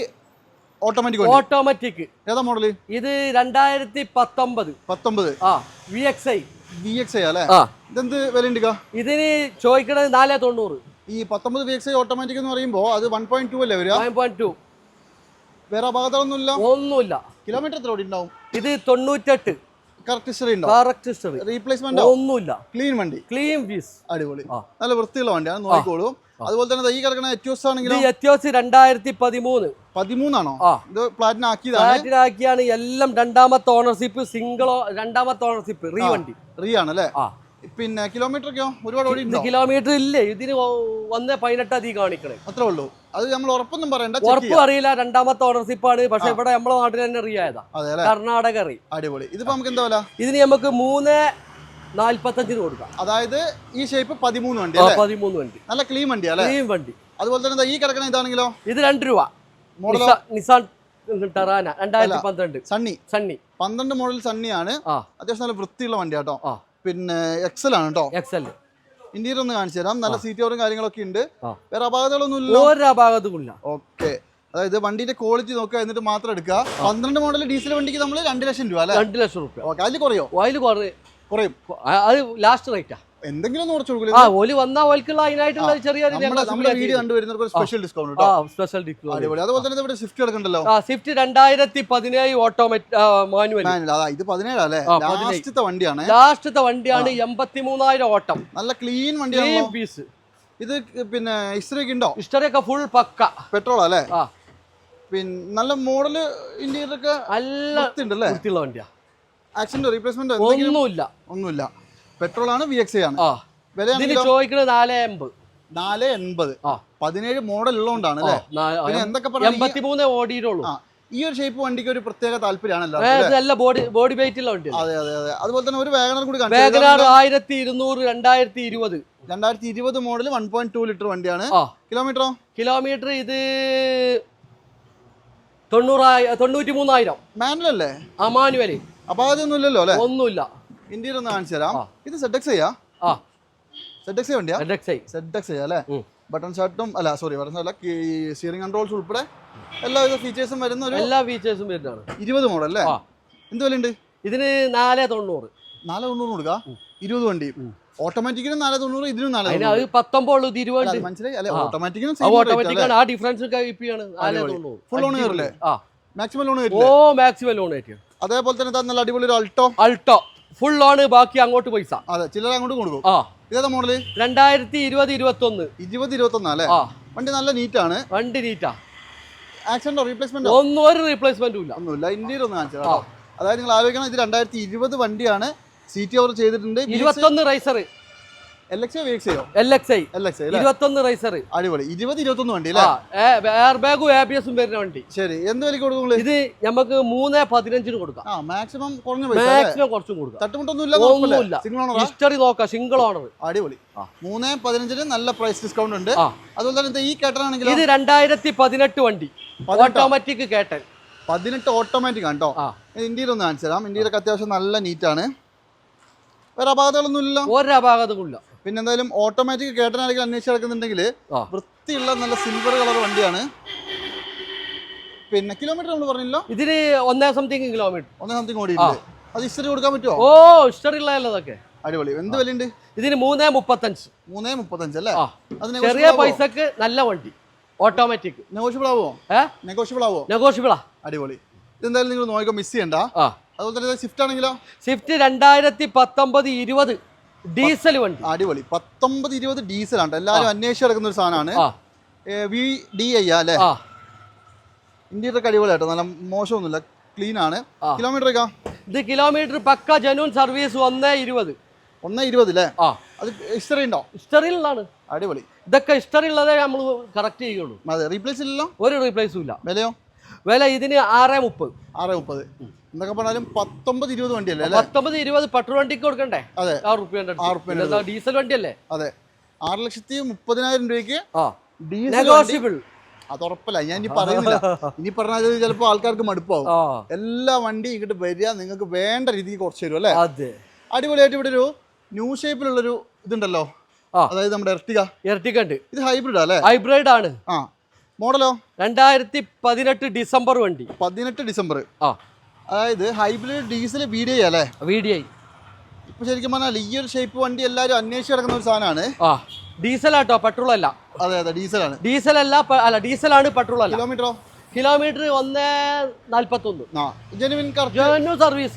ഓട്ടോമാറ്റിക് ഓട്ടോമാറ്റിക് ഏതാ മോഡൽ ഇത് രണ്ടായിരത്തി പത്തൊമ്പത്. പത്തൊമ്പത് ആ V X I V X അല്ലേ? ആ. ഇതെന്ത് വില ഉണ്ട് ഇതിന് ചോദിക്കണത് നാല് തൊണ്ണൂറ്. ഈ പത്തൊമ്പത് വി എക്സ് ഓട്ടോമാറ്റിക് എന്ന് പറയുമ്പോൾ അത് വൺ പോയിന്റ് ടു അല്ലേ വരിക? നയൻ പോയിന്റ് ടു വേറെ അപകടമൊന്നുമില്ല ഒന്നുമില്ല. കിലോമീറ്റർ എത്ര ഓടി ഉണ്ടാവും? ഇത് തൊണ്ണൂറ്റെട്ട്. കറക്റ്റ് ഹിസ്റ്ററി ഉണ്ടാവും കറക്റ്റ് ഹിസ്റ്ററി റീപ്ലേസ്മെന്റ് ഒന്നുമില്ല. ക്ലീൻ വണ്ടി. ക്ലീൻ പീസ് അടിപൊളി. നല്ല വൃത്തിയുള്ള വണ്ടിയാണ്. നോക്കിക്കോളൂ. അതുപോലെ തന്നെ ഈ കിടക്കുന്ന എറ്റ്യോസ് ആണെങ്കിലും? എത്യോസ് രണ്ടായിരത്തി പതിമൂന്ന് പതിമൂന്നാണോ? ഇത് പ്ലാറ്റിന് ആക്കിയതാണ്. ഫ്ലാറ്റിനാക്കിയാണ് എല്ലാം രണ്ടാമത്തെ ഓണർഷിപ്പ് സിംഗിളോ രണ്ടാമത്തെ ഓണർഷിപ്പ് റീ വണ്ടി റീ ആണല്ലേ പിന്നെ കിലോമീറ്റർ ഒക്കെയോ ഒരുപാട് ഓടി കിലോമീറ്റർ ഇല്ലേ. ഇതിന് ഒന്ന് പതിനെട്ട് അധികം കാണിക്കണേ. അത്രേ ഉള്ളൂ. അത് നമ്മൾ ഉറപ്പൊന്നും പറയണ്ട. ഉറപ്പ് അറിയില്ല. രണ്ടാമത്തെ ഓണർഷിപ്പ് ആണ്. പക്ഷെ ഇവിടെ നമ്മുടെ നാട്ടിൽ തന്നെ റീ ആയതാ കർണാടക റീ. അടിപൊളി. ഇതിപ്പോ നമുക്ക് എന്താ വില? ഇതിന് നമുക്ക് മൂന്ന് നാല്പത്തഞ്ചിന് കൊടുക്കാം. അതായത് ഈ ഷേപ്പ് പതിമൂന്ന് വണ്ടി പതിമൂന്ന് വണ്ടി. നല്ല ക്ലീൻ വണ്ടി അല്ലേ? ക്ലീൻ വണ്ടി. അതുപോലെ തന്നെ ഈ കിടക്കണ ഇതാണെങ്കിലോ? ഇത് രണ്ട് രൂപ. നിസാൻ ടെറാന രണ്ടായിരത്തി പന്ത്രണ്ട്. സണ്ണി. സണ്ണി. പന്ത്രണ്ട് മോഡൽ സണ്ണിയാണ്. അത്യാവശ്യം നല്ല വൃത്തിയുള്ള വണ്ടി കേട്ടോ. പിന്നെ എക്സൽ ആണ് കേട്ടോ. എക്സൽ ഇന്ത്യയിൽ ഒന്ന് കാണിച്ചു തരാം. നല്ല സീറ്റ് ഓറും കാര്യങ്ങളൊക്കെ ഉണ്ട്. വേറെ അപാകതകളൊന്നും ഇല്ല. ഒരു ഭാഗത്തുമില്ല ഓക്കെ. അതായത് വണ്ടിന്റെ ക്വാളിറ്റി നോക്കുക എന്നിട്ട് മാത്രം എടുക്കുക. പന്ത്രണ്ട് മോഡൽ ഡീസൽ വണ്ടിക്ക് നമ്മൾ രണ്ട് ലക്ഷം രൂപ അല്ലെ? രണ്ട് ലക്ഷം രൂപ ഓക്കെ അതിൽ കുറയോ? അതിൽ കുറേ കുറയും അത് ലാസ്റ്റ് റേറ്റാ എന്തെങ്കിലും ഒന്ന് കുറച്ച് കൊടുക്കില്ല ആ ഓൽ വന്നാ ഓൽക്കുള്ള അതിനായിട്ടുള്ള ചെറിയൊരു വീഡിയോ കണ്ടുവരുന്നവർക്ക് സ്പെഷ്യൽ ഡിസ്കൗണ്ട് ആ സ്പെഷ്യൽ ഡിസ്കൗണ്ട് അടിപൊളി. അതുപോലെ തന്നെ ഇവിടെ സ്വിഫ്റ്റ് കിടക്കണ്ടല്ലോ? ആ സ്വിഫ്റ്റ് രണ്ടായിരത്തി പതിനേഴ് ഓട്ടോമാറ്റിക് മാനുവൽ ഇത് പതിനേഴല്ലേ. ലാസ്റ്റത്തെ വണ്ടിയാണ്. ലാസ്റ്റത്തെ വണ്ടിയാണ് എൺപത്തി മൂന്നായിരം ഓട്ടം. നല്ല ക്ലീൻ വണ്ടിയാണ് പീസ് ഇത് പിന്നെ ഹിസ്റ്ററി ഒക്കെ ഉണ്ടോ? ഹിസ്റ്ററിയൊക്കെ ഫുൾ പക്ക. പെട്രോൾ അല്ലേ? പിന്നെ നല്ല മോഡൽ ഇന്ത്യയിലൊക്കെ നല്ല വൃത്തിയുള്ള വണ്ടിയാ. ആക്സിഡന്റ് റീപ്ലേസ്മെന്റ് ഒന്നുമില്ല. ഒന്നുമില്ല. പെട്രോൾ ആണ്. വി എക്സ് ആണ് ചോദിക്കുന്നത് നാല് എൺപത്. നാല് എൺപത്. പതിനേഴ് മോഡൽ ഉള്ളതുകൊണ്ടാണ് അല്ലേ? എന്തൊക്കെ മൂന്നേ ഓടിയിട്ടുള്ളൂ. ഈ ഒരു ഷേപ്പ് വണ്ടിക്ക് ഒരു പ്രത്യേക താല്പര്യമാണല്ലോ ബോഡി ബോഡി വെയിറ്റ് വണ്ടിയാണ് അതെ അതെ അതെ. അതുപോലെ തന്നെ ഒരു വേഗനർ കൂടി വേഗനാർ ആയിരത്തി ഇരുന്നൂറ് രണ്ടായിരത്തി ഇരുപത്. രണ്ടായിരത്തി ഇരുപത് model one point two litre വണ്ടിയാണ്. കിലോമീറ്ററോ? കിലോമീറ്റർ ഇത് തൊണ്ണൂറായി തൊണ്ണൂറ്റി മൂന്നായിരം മാനുവൽ അല്ലേ? ആ മാനുവൽ അപ്പൊ അതൊന്നും ഇല്ലല്ലോ അല്ലേ? ഒന്നുമില്ല. ഇന്ത്യയിൽ ഒന്ന് കാണിച്ചു തരാം. ഇത് സെഡക്സ് ചെയ്യാ ആ? സെഡക്സ് എക്സ് വണ്ടിയാ? എഡക്സൈ സെഡ് എക്സ് ചെയ്യാ അല്ലേ? ബട്ടൺ ഷർട്ടും അല്ല സോറി ബട്ടൺ അല്ല സ്റ്റിയറിംഗ് കൺട്രോൾസ് ഉൾപ്പെടെ എല്ലാവിധ ഫീച്ചേഴ്സും വരുന്ന ഒരു എല്ലാ ഫീച്ചേഴ്സും വരുന്നതാണ്. ഇരുപത് മോഡൽ അല്ലേ? എന്ത് എന്ത് വിലയുണ്ട്? ഇതിന് നാല് തൊണ്ണൂറ്. നാല് തൊണ്ണൂറ് കൊടുക്കുക ഇരുപത് വണ്ടി. ഓട്ടോമാറ്റിക്കിനും നാല് തൊണ്ണൂറ് ഇതിനും നാല് അത് പത്തൊമ്പത് ഇരുപത് മനസ്സിലായി? അല്ലെ. ഓട്ടോമാറ്റിക്കിനും ആ ഡിഫറൻസ് Full loan കയറില്ലേ? മാക്സിമം ലോൺ ഓ മാക്സിമം ലോൺ ആയിട്ട് അതേപോലെ തന്നെ ഇതാ നല്ല അടിപൊളി ഒരു അൾട്ടോ. അൾട്ടോ. ഫുൾ ആണ് ബാക്കി അങ്ങോട്ട് പൈസ. അതെ ചിലർ അങ്ങോട്ട് കൊടുക്കും ആ. ഇതേതാ മോഡൽ രണ്ടായിരത്തി ഇരുപത് ഇരുപത്തി ഒന്ന് ഇരുപത് ഇരുപത്തൊന്നാ അല്ലേ? ആ. വണ്ടി നല്ല നീറ്റാണ് വണ്ടി നീറ്റാ ആക്സിഡന്റോ റീപ്ലേസ്മെന്റ് ഒന്നും ഒരു റീപ്ലേസ്മെന്റും ഇല്ല. ഒന്നുമില്ല ഇന്ത്യയിൽ ഒന്ന് കാണിച്ചു അതായത് നിങ്ങൾ ആലോചിക്കണം ഇത് രണ്ടായിരത്തി ഇരുപത് വണ്ടിയാണ് സീറ്റ് ഓവർ ചെയ്തിട്ടുണ്ട്. ഇരുപത്തൊന്ന് റൈസർ ഇരുപത്തൊന്ന് റൈസർ അടിപൊളി. ഇരുപത് ഇരുപത്തൊന്ന് വണ്ടി എയർ ബാഗും എ ബി എസും വരുന്ന വണ്ടി. ശരി. എന്ത് വിലക്ക് കൊടുക്കും ഇത് നമുക്ക് മൂന്ന് പതിനഞ്ചിന് കൊടുക്കാം. മാക്സിമം കുറഞ്ഞ? മാക്സിമം കുറച്ചും കൊടുക്കാം. തട്ടുമുട്ടൊന്നും ഇല്ല ഹിസ്റ്ററി നോക്കാം സിംഗിൾ ഓണർ അടിപൊളി. മൂന്ന് പതിനഞ്ചിന് നല്ല പ്രൈസ് ഡിസ്കൗണ്ട് ഉണ്ട്. അതുപോലെ തന്നെ ഈ കേട്ടനാണെങ്കിൽ ഇത് രണ്ടായിരത്തി പതിനെട്ട്? വണ്ടി ഓട്ടോമാറ്റിക് കേട്ടൻ. പതിനെട്ട് ഓട്ടോമാറ്റിക് ആണ് കേട്ടോ ഇന്ത്യയിൽ ഒന്ന് കാണിച്ചു തരാം. ഇന്ത്യയിലൊക്കെ അത്യാവശ്യം നല്ല നീറ്റാണ് വേറെ അപാകതകളൊന്നും ഇല്ലല്ലോ? ഒരപാകതമില്ല പിന്നെ എന്തായാലും ഓട്ടോമാറ്റിക് കേട്ടനാരെങ്കിലും അന്വേഷിച്ച് നടക്കുന്നുണ്ടെങ്കിൽ വൃത്തിയുള്ള നല്ല സിൽവർ കളർ വണ്ടിയാണ്. പിന്നെ കിലോമീറ്റർ നമ്മൾ പറഞ്ഞില്ലോ. ഇതിന് ഒന്നേ സംതിങ് കിലോമീറ്റർ ഒന്നേ സംതിങ് ഓടിയിട്ടുണ്ട്. അത് ഹിസ്റ്ററി കൊടുക്കാൻ പറ്റുമോ ഓ ഹിസ്റ്ററി അതൊക്കെ? അടിപൊളി. എന്ത് വിലയുണ്ട്? ഇതിന് മൂന്നേ മുപ്പത്തഞ്ച്. മൂന്നേ മുപ്പത്തഞ്ച് അല്ലേ? അതിന് ചെറിയ പൈസക്ക് നല്ല വണ്ടി. ഓട്ടോമാറ്റിക് നെഗോഷ്യബിൾ ആവോ നെഗോഷ്യബിൾ ആവോ നെഗോഷ്യബിളാ അടിപൊളി. ഇതെന്തായാലും നിങ്ങൾ നോക്കിയോ മിസ് ചെയ്യണ്ട. അതുപോലെ തന്നെ സ്വിഫ്റ്റ് ആണെങ്കിലോ? സ്വിഫ്റ്റ് രണ്ടായിരത്തി പത്തൊമ്പത് ഇരുപത്. ഡീസൽ വണ്ടി. അടിപൊളി. പത്തൊമ്പത് ഇരുപത് ഡീസലാണ് എല്ലാവരും അന്വേഷിച്ച് കിടക്കുന്ന ഒരു സാധനമാണ്. വി ഡി ഐ അല്ലേ? ഇന്ത്യയുടെ അടിപൊളി കേട്ടോ നല്ല മോശമൊന്നുമില്ല. ക്ലീൻ ആണ്. കിലോമീറ്റർ ഇത് കിലോമീറ്റർ പക്ക ജനൂൺ സർവീസ് ഒന്നേ ഇരുപത്. ഒന്നേ ഇരുപത് അല്ലേ അത് ഹിസ്റ്ററി ഉണ്ടോ? ഹിസ്റ്ററിയിലുള്ളതാണ് അടിപൊളി. ഇതൊക്കെ ഹിസ്റ്ററി ഉള്ളതേ നമ്മൾ കറക്റ്റ് ചെയ്യുള്ളൂ. അതെ റീപ്ലേസ് ഇല്ലല്ലോ? ഒരു റീപ്ലേസും ഇല്ല. വിലയോ? വില ഇതിന് ആറ് മുപ്പത്. ആറ് മുപ്പത്. എന്തൊക്കെ പറഞ്ഞാലും പത്തൊമ്പത് ഇരുപത് വണ്ടിയല്ലേ പത്തൊമ്പത് ഇരുപത് പെട്രോൾ വണ്ടിക്ക് കൊടുക്കണ്ടേ? അതെ. ആറ് ഡീസൽ വണ്ടിയല്ലേ? അതെ. ആറ് ലക്ഷത്തി മുപ്പതിനായിരം രൂപയ്ക്ക് ഡീസൽ അത് ഉറപ്പല്ല. ഞാൻ ഇനി പറയുന്നില്ല. ഇനി പറഞ്ഞാൽ ചിലപ്പോൾ ആൾക്കാർക്ക് മടുപ്പാവും. എല്ലാ വണ്ടിയും ഇങ്ങോട്ട് വരിക നിങ്ങൾക്ക് വേണ്ട രീതിക്ക് കുറച്ച് തരും അല്ലേ? അടിപൊളിയായിട്ട് ഇവിടെ ഒരു ന്യൂ ഷേപ്പിലുള്ളൊരു ഇതുണ്ടല്ലോ. അതായത് നമ്മുടെ എർട്ടിക ഉണ്ട്. ഇത് ഹൈബ്രിഡ് അല്ലേ? ഹൈബ്രിഡ് ആണ്. ആ. മോഡലോ? രണ്ടായിരത്തി പതിനെട്ട് ഡിസംബർ വണ്ടി. പതിനെട്ട് ഡിസംബർ. ആ. അതായത് hybrid diesel V D I അല്ലേ? വി ഡി ഐ ഇപ്പൊ ശരിക്കും പറഞ്ഞാൽ ഈ ഒരു ഷേപ്പ് വണ്ടി എല്ലാവരും അന്വേഷിച്ച് കിടക്കുന്ന ഒരു സാധനമാണ്. ആ ഡീസൽ ആട്ടോ പെട്രോൾ അല്ല അതെ അതെ ഡീസലാണ്. ഡീസൽ അല്ല അല്ല ഡീസലാണ് പെട്രോൾ അല്ല കിലോമീറ്ററോ കിലോമീറ്റർ ഒന്ന് നാല്പത്തൊന്ന് സർവീസ്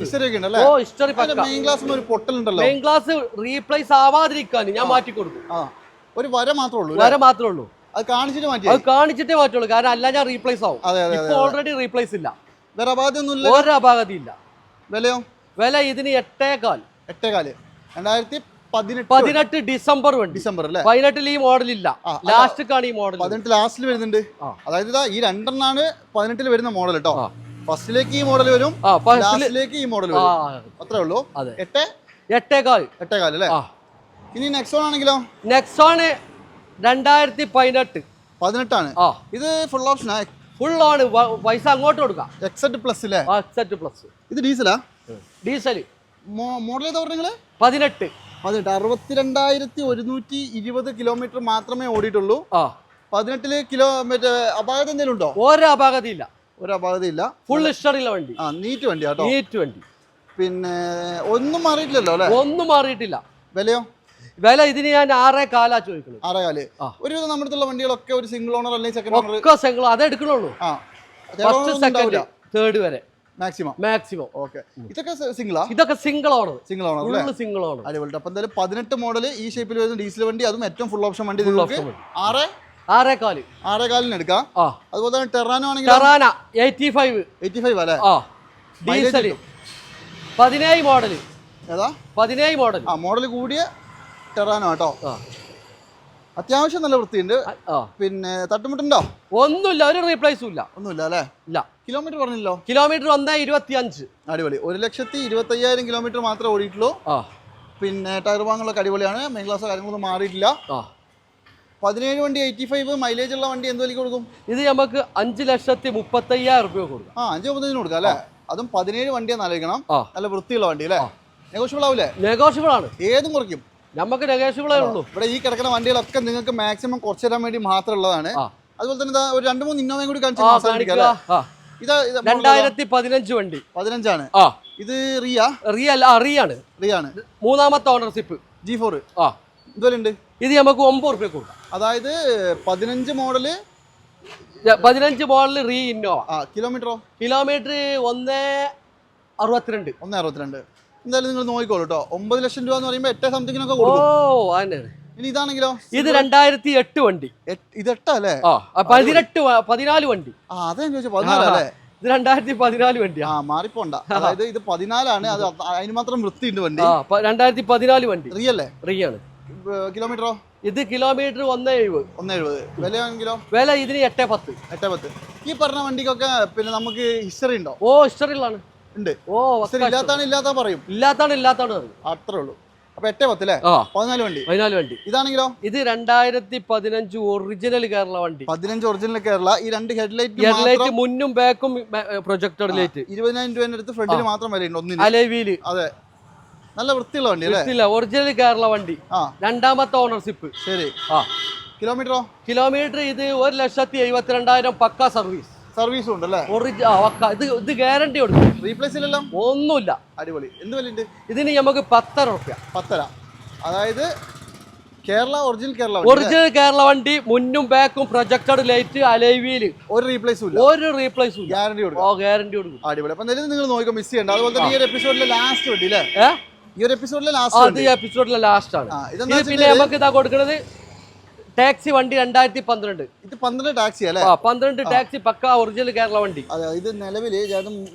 ഓ ഹിസ്റ്ററി മെയിൻ ക്ലാസ് ഒരു പൊട്ടലുണ്ടല്ലോ. മെയിൻ ക്ലാസ് റീപ്ലേസ് ആവാതിരിക്കാൻ ഞാൻ മാറ്റി കൊടുക്കും ഒരു വര മാത്രമേ ഉള്ളൂ വര മാത്രമേ ഉള്ളൂ. അത് കാണിച്ചിട്ട് മാറ്റി അത് കാണിച്ചിട്ടേ മാറ്റുള്ളൂ. കാരണം അല്ല ഞാൻ റീപ്ലേസ് ആവും. ഇപ്പൊ ഓൾറെഡി റീപ്ലേസ് ഇല്ല. വേറെ അപാധമൊന്നുമില്ല ഒരു അപാകതി ഇല്ല വിലയോ? വില ഇതിന് എട്ടേകാൽ. എട്ടേകാൽ. രണ്ടായിരത്തി പതിനെട്ട് പതിനെട്ട് ഡിസംബർ വണ്ടി. ഡിസംബർ അല്ലേ? പതിനെട്ടിൽ ഈ മോഡൽ ഇല്ല. ലാസ്റ്റ്. ലാസ്റ്റ് ഈ മോഡൽ പതിനെട്ട് ലാസ്റ്റിൽ വരുന്നുണ്ട്. അതായത് ഇതാ ഈ രണ്ടെണ്ണാണ് പതിനെട്ടിൽ വരുന്ന മോഡൽ കേട്ടോ. ഫസ്റ്റിലേക്ക് ഈ മോഡൽ വരും ലാസ്റ്റിലേക്ക് ഈ മോഡൽ വരും. അത്രേ ഉള്ളൂ. എട്ട്? എട്ടേകാൽ. എട്ടേകാൽ അല്ലേ? ഇനി നെക്സോൺ ആണെങ്കിലോ? നെക്സോണ് രണ്ടായിരത്തി പതിനെട്ട്. പതിനെട്ടാണ്. ഇത് ഫുൾ ഓപ്ഷനാ ഫുൾ വ- പൈസ അങ്ങോട്ട് കൊടുക്കാം. എക്സെറ്റ് പ്ലസ് അല്ലേ സെറ്റ് പ്ലസ് ഇത് ഡീസലാ ഡീസൽ മോഡൽ ഏതാ പറഞ്ഞ നിങ്ങൾ? പതിനെട്ട്. പതിനെട്ട്. അറുപത്തിരണ്ടായിരത്തി ഒരുന്നൂറ്റി ഇരുപത് കിലോമീറ്റർ മാത്രമേ ഓടിയിട്ടുള്ളൂ. ആ. പതിനെട്ടിൽ കിലോമീറ്റർ മറ്റേ അപാകത എന്തെങ്കിലും ഉണ്ടോ? ഒരു അപാകത ഇല്ല. ഒരു അപാകതയില്ല ഫുൾ ഹിസ്റ്ററിയുള്ള വണ്ടി. ആ നീറ്റ് വണ്ടി കേട്ടോ നീറ്റ് വണ്ടി. പിന്നെ ഒന്നും മാറിയിട്ടില്ലല്ലോ അല്ലേ? ഒന്നും മാറിയിട്ടില്ല. വിലയോ? വില ഇതിന് ഞാൻ ആറേ കാലാ ചോദിക്കുന്നത് ആറേ കാൽ. ഒരുവിധം നമ്മുടെ അടുത്തുള്ള വണ്ടികളൊക്കെ ഒരു സിംഗിൾ ഓണർ അല്ലെങ്കിൽ സെക്കൻഡ് ഓണർ ഒക്കെ സിംഗിൾ അത് എടുക്കണുള്ളൂ. ഫസ്റ്റ് സെക്കൻഡ് തേർഡ് വരെ. മാക്സിമം മാക്സിമം ഓക്കെ ഇതൊക്കെ സിംഗിളാ ഇതൊക്കെ സിംഗിൾ ആണ് സിംഗിൾ അല്ലേ? ഫുള്ള് സിംഗിൾ ആണ് അടിപൊളി അപ്പൊ എന്തായാലും പതിനെട്ട് മോഡൽ ഈ ഷേപ്പിൽ വരുന്ന ഡീസൽ വണ്ടി അതും ഏറ്റവും ഫുൾ ഓപ്ഷൻ വണ്ടി നിങ്ങൾക്ക്. ആറ്? ആറേ കാൽ. എടുക്കാം. അതുപോലെ തന്നെ ടെറാനോ ആണെങ്കിൽ Terrano eighty five eighty five അല്ലേ ആ ഡീസൽ പതിനേഴ് മോഡൽ ഏതാ? പതിനേഴ് മോഡൽ ആ മോഡൽ കൂടിയ ടെറാനോ കേട്ടോ. അത്യാവശ്യം നല്ല വൃത്തിയുണ്ട്. പിന്നെ തട്ടുമുട്ടുണ്ടോ? ഒന്നുമില്ല ഒരു റീപ്ലേസും ഇല്ല. ഒന്നുമില്ല അല്ലേ? ഇല്ല. കിലോമീറ്റർ പറഞ്ഞില്ലോ കിലോമീറ്റർ ഒന്നേ ഇരുപത്തി അഞ്ച് അടിപൊളി. ഒരു ലക്ഷത്തി ഇരുപത്തി അയ്യായിരം കിലോമീറ്റർ മാത്രമേ ഓടിയിട്ടുള്ളൂ. പിന്നെ ടയർ വാങ്ങുള്ള അടിപൊളിയാണ്. മെയിൻ ക്ലാസ് കാര്യങ്ങളൊന്നും മാറിയിട്ടില്ല. പതിനേഴ് വണ്ടി എയ്റ്റി ഫൈവ് മൈലേജ് ഉള്ള വണ്ടി എന്ത് വിലക്ക് കൊടുക്കും? ഇത് നമുക്ക് അഞ്ച് ലക്ഷത്തി മുപ്പത്തയ്യായിരം രൂപ കൊടുക്കും. ആ അഞ്ച് മുപ്പത്തഞ്ചിന് കൊടുക്കാം അല്ലേ? അതും പതിനേഴ് വണ്ടിയാന്ന് ആലോചിക്കണം. നല്ല വൃത്തിയുള്ള വണ്ടി അല്ലേ നെഗോഷ്യബിൾ ആവില്ലേ? നെഗോഷ്യബിൾ ആണ്. ഏതും കുറയ്ക്കും. നമുക്ക് നെഗോഷ്യബിളേ ഉള്ളൂ. ഇവിടെ ഈ കിടക്കുന്ന വണ്ടികളൊക്കെ നിങ്ങൾക്ക് മാക്സിമം കുറച്ച് തരാൻ വേണ്ടി മാത്രമുള്ളതാണ് ഉള്ളതാണ്. അതുപോലെ തന്നെ ഒരു രണ്ട് മൂന്ന് ഇന്നോവയും കൂടി കാണിച്ചു അല്ലേ? ഇതാ രണ്ടായിരത്തി പതിനഞ്ച് വണ്ടി. പതിനഞ്ചാണ്. ഇത് റിയ? റിയൽ റിയ റിയാണ്. റിയ ആണ് മൂന്നാമത്തെ ഓണർഷിപ്പ് ജി ഫോർ ആ. ഇതുപോലെ ഉണ്ട്. ഇത് നമുക്ക് ഒമ്പത് റുപ്യ കൊടുക്കാം. അതായത് പതിനഞ്ച് മോഡൽ പതിനഞ്ച് മോഡൽ റീ ഇന്നോ ആ കിലോമീറ്ററോ കിലോമീറ്റർ ഒന്ന് അറുപത്തിരണ്ട്. ഒന്ന് അറുപത്തിരണ്ട്. എന്തായാലും നിങ്ങൾ നോക്കിക്കോളൂ കേട്ടോ ഒമ്പത് ലക്ഷം രൂപ എന്ന് പറയുമ്പോൾ എട്ട് സംതിങ്ങിനൊക്കെ ഓ കൊടുക്കും. അതന്നെയാണ് ഇനി ഇതാണെങ്കിലോ? ഇത് രണ്ടായിരത്തി എട്ട് വണ്ടി. എട്ട്- ഇത് എട്ടല്ലേ? ആ ആ, പതിനെട്ട് വ- പതിനാല് വണ്ടി. ആ അതാ ചോദിച്ചാൽ പതിനാലല്ലേ? ഇത് രണ്ടായിരത്തി പതിനാല് വണ്ടിയാ. ആ മാറിപ്പോണ്ട. അതായത് ഇത് പതിനാലാണ് അത് അത് അതിന് മാത്രം വൃത്തി വൃത്തിയുണ്ട് വണ്ടി. ആ പ- രണ്ടായിരത്തി പതിനാല് വണ്ടി. റിയല്ലേ? റിയാണ്. കിലോമീറ്ററോ? ഇത് കിലോമീറ്റർ ഒന്ന് എഴുപത് ഒന്ന് എഴുപത് വിലയാണെങ്കിലോ? വില ഇതിന് എട്ടേ പത്ത്. എട്ടേ പത്ത്. ഈ പറഞ്ഞ വണ്ടിക്കൊക്കെ പിന്നെ നമുക്ക് ഹിസ്റ്ററി ഉണ്ടോ? ഓ ഹിസ്റ്ററി ഹിസ്റ്ററിലാണ് ഉണ്ട്. ഓ ഇല്ലാത്താണ് ഇല്ലാത്ത പറയും. ഇല്ലാത്താണ് ഇല്ലാത്താണ് പറയും. അത്രേ ഉള്ളൂ. അപ്പൊ എട്ടേ പത്ത് അല്ലേ ആ. പതിനാല് വണ്ടി. പതിനാല് വണ്ടി. ഇതാണെങ്കിലോ? ഇത് രണ്ടായിരത്തി പതിനഞ്ച് ഒറിജിനൽ കേരള വണ്ടി. പതിനഞ്ച് ഒറിജിനൽ കേരള ഈ രണ്ട് ഹെഡ്ലൈറ്റ് ലൈറ്റ് മുന്നും ബാക്കും പ്രൊജക്ടർ ലൈറ്റ് ഇരുപതിനായിരം രൂപേന്റെ അടുത്ത് ഫ്രണ്ടിൽ മാത്രം വരെയുണ്ട് ഒന്നിന്. അലവീൽ അതെ. നല്ല വൃത്തിയുള്ള വണ്ടി ഇല്ല ഒറിജിനൽ കേരള വണ്ടി. രണ്ടാമത്തെ ഓണർഷിപ്പ് ശരി. ആ. കിലോമീറ്ററോ കിലോമീറ്റർ ഇത് ഒരു ലക്ഷത്തി എഴുപത്തിരണ്ടായിരം പക്ക സർവീസ് സർവീസും ഉണ്ട് അല്ലേ ഇത് ഇത് ഗ്യാരണ്ടി കൊടുക്കും. റീപ്ലേസ് ഇല്ലല്ലോ? ഒന്നുമില്ല. അടിപൊളി. എന്ത് വിലയുണ്ട്? ഇതിന് നമുക്ക് പത്തര ഉറപ്പ പത്തര. അതായത് കേരള ഒറിജിനൽ കേരള ഒറിജിനൽ കേരള വണ്ടി മുന്നും ബാക്കും പ്രൊജക്ടഡ് ലൈറ്റ് അലൈവിയിൽ ഒരു റീപ്ലേസും ഇല്ല. ഒരു റീപ്ലേസും ഗ്യാരണ്ടി കൊടുക്കും. ഓ ഗ്യാരണ്ടി കൊടുക്കും. അടിപൊളി. അപ്പൊ നിലവിൽ നിങ്ങൾ നോക്കിക്കോ മിസ് ചെയ്യണ്ട. അതുപോലെ തന്നെ ഈ ഒരു എപ്പിസോഡിലെ ലാസ്റ്റ് വണ്ടി അല്ലേ ഈ ഒരു എപ്പിസോഡിലെ ലാസ്റ്റ് എപ്പിസോഡിലെ ലാസ്റ്റ് ആണ്. പിന്നെ നമുക്ക് ഇതാ കൊടുക്കുന്നത് ടാക്സി വണ്ടി രണ്ടായിരത്തി പന്ത്രണ്ട് ഇത് പന്ത്രണ്ട് ടാക്സി അല്ലേ? പന്ത്രണ്ട് ടാക്സി പക്ക ഒറിജിനൽ കേരള വണ്ടി. അതെ ഇത് നിലവിൽ